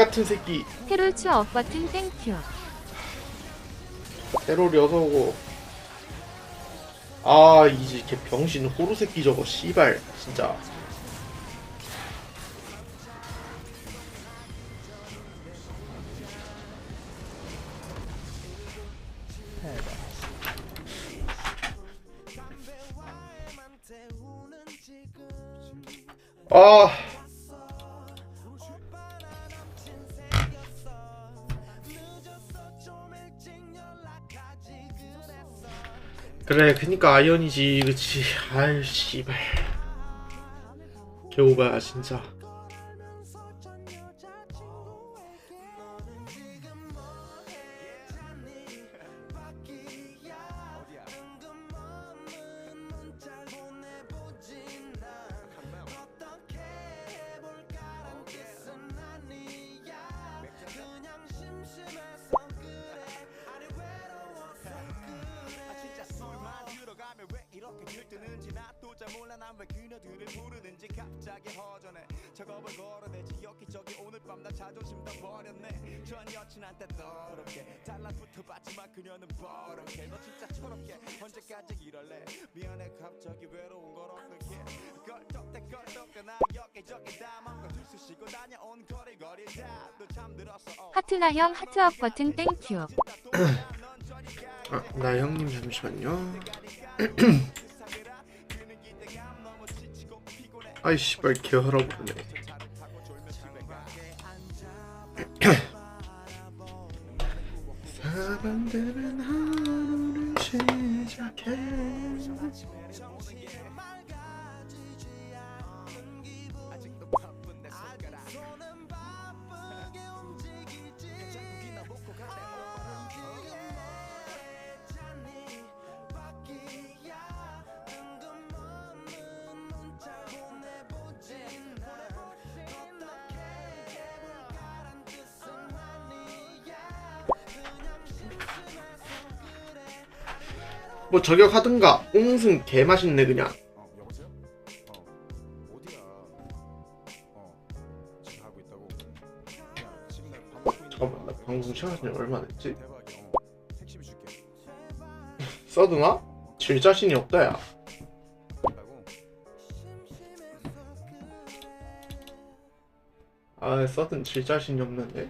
같은 새끼. 테롤츠 업 버튼 땡큐. 테롤이 어서 오고. 아 이제 걔 병신 호루 새끼 저거 씨발 진짜. 아 그래 그니까 아이언이지 그치. 아유 씨발. 개오바야 진짜 작업을 걸어내지 여기저기 오늘 밤 나 자존심 다 버렸네. 전 여친한테 더럽게. 달라붙어 봤지만 그녀는 버럭해. 너 진짜 철없게. 언제까지 이럴래? 미안해. 갑자기 외로운 걸 어떻게? 껄떡대 껄떡거나 여기저기 다 맘껏 둘수 쉬고 다녀온 거리거리. 다또 잠들었어. 어. 하트나 형 하트 업 버튼. 땡큐. 아, 나 형님 잠시만요 아이 씨발 그러네. 사람들은 하루를 시작해 뭐 저격하든가 옹승 개맛있네 그냥 어? 어? 어 잠깐만 나 방송 시간이 얼마 됐지? 써드나? 질 자신이 없다 야? 아 써든 질 자신이 없는데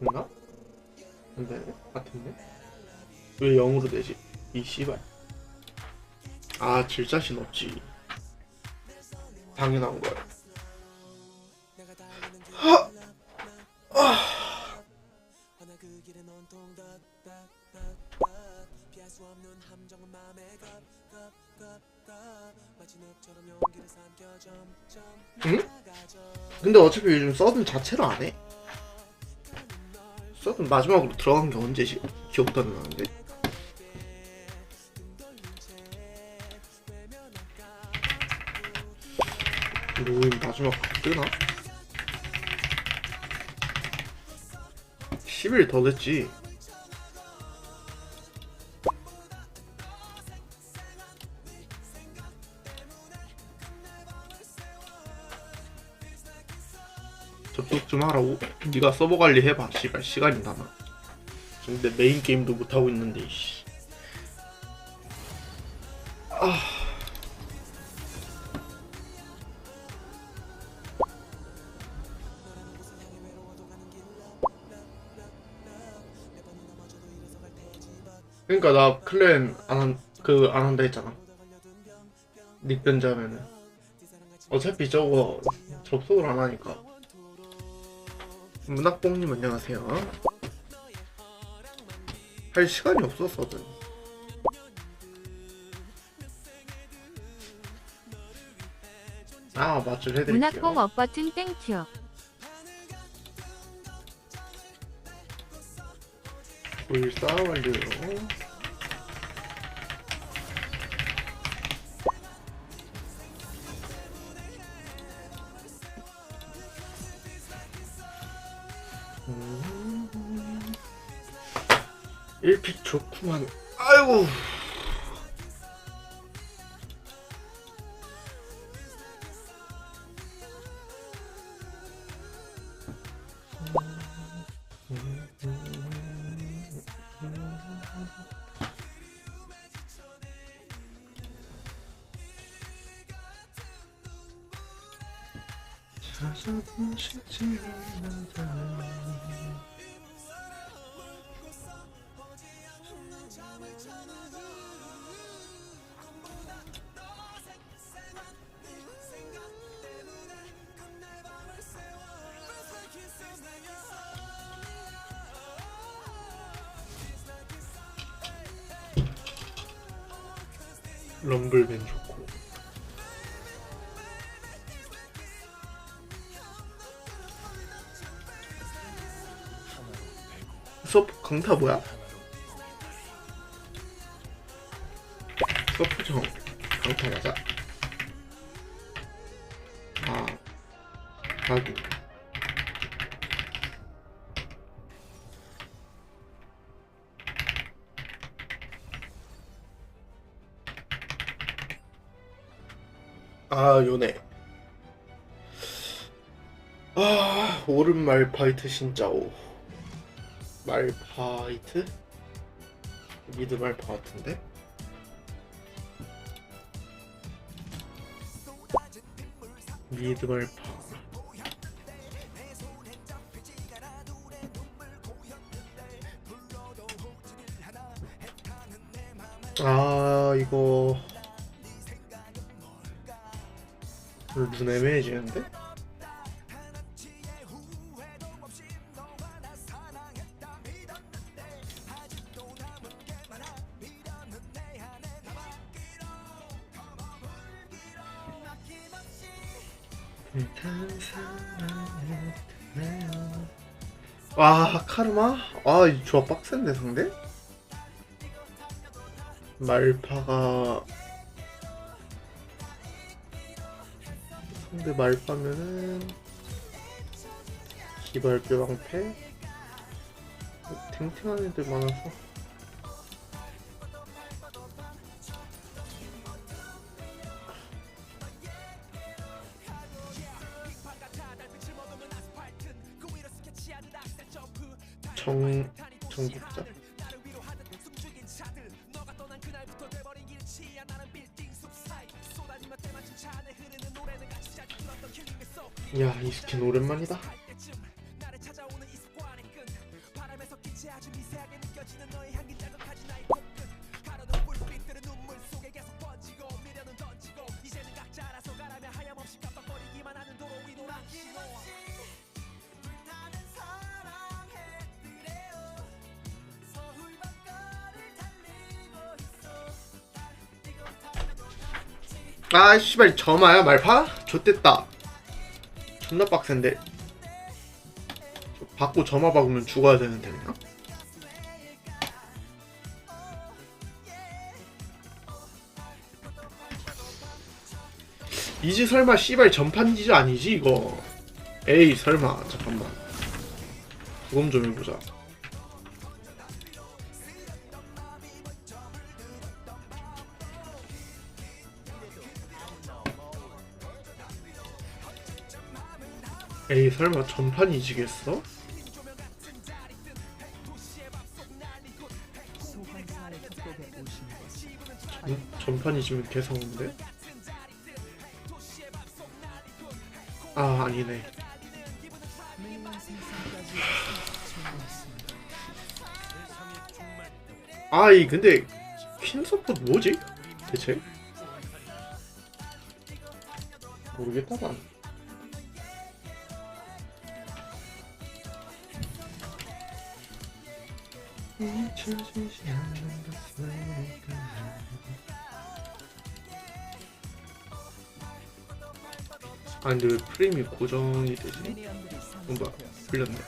됐나? 안 되네? 같은데? 왜 0으로 되지? 이 씨발 아 질 자신 없지 당연한 거야 하! 아! 응? 근데 어차피 요즘 서든 자체로 안 해. 서든 마지막으로 들어간 게 언제지? 기억도 안 나는데. 로인 마지막 뜨나? 10일 더 됐지. 접속 좀 하라고. 네가 서버 관리 해봐. 씨발 시간이. 지금 내 메인 게임도 못 하고 있는데. 씨. 아. 그러니까 나 클랜 안그안 한다 했잖아. 닉 변자면은 어차피 저거 접속을 안 하니까. 문학봉님 안녕하세요. 할 시간이 없었거든. 아 맞죠 해드릴게요. 문학봉 업버튼 땡큐. 불사 완료 1픽 좋구만. 아이고. 찾아보시지 않는다 럼블맨 좋고. 서프 강타 뭐야? 서프정 강타 맞아. 아 하긴 아 요네 아 오른 말 파이트 진짜오 말파이트? 미드 말파 같은데? 미드 말파 아 이거 눈 애매해지는데? 와 카르마? 아, 이 조합 빡센데 상대? 말파가 상대 말파면은 기발교 방패? 탱탱한 애들 많아서. 정 정국자 야 이 스킨 오랜만이다 아 씨발 점아야 말파? 좆됐다 존나 빡센데? 받고 점화 박으면 죽어야 되는데. 그냥 이지 설마 씨발 전판지지 아니지 이거? 에이 설마 잠깐만. 그건 좀 해보자 에이 설마 전판 이지겠어? 전, 전판 이지면 개성인데? 아 아니네 아이 근데 퀸 서폿 뭐지? 대체? 모르겠다 난 잊혀지지 않는 것으니까 아 근데 왜 프레임이 고정이 되지? 어 뭐야? 풀렸네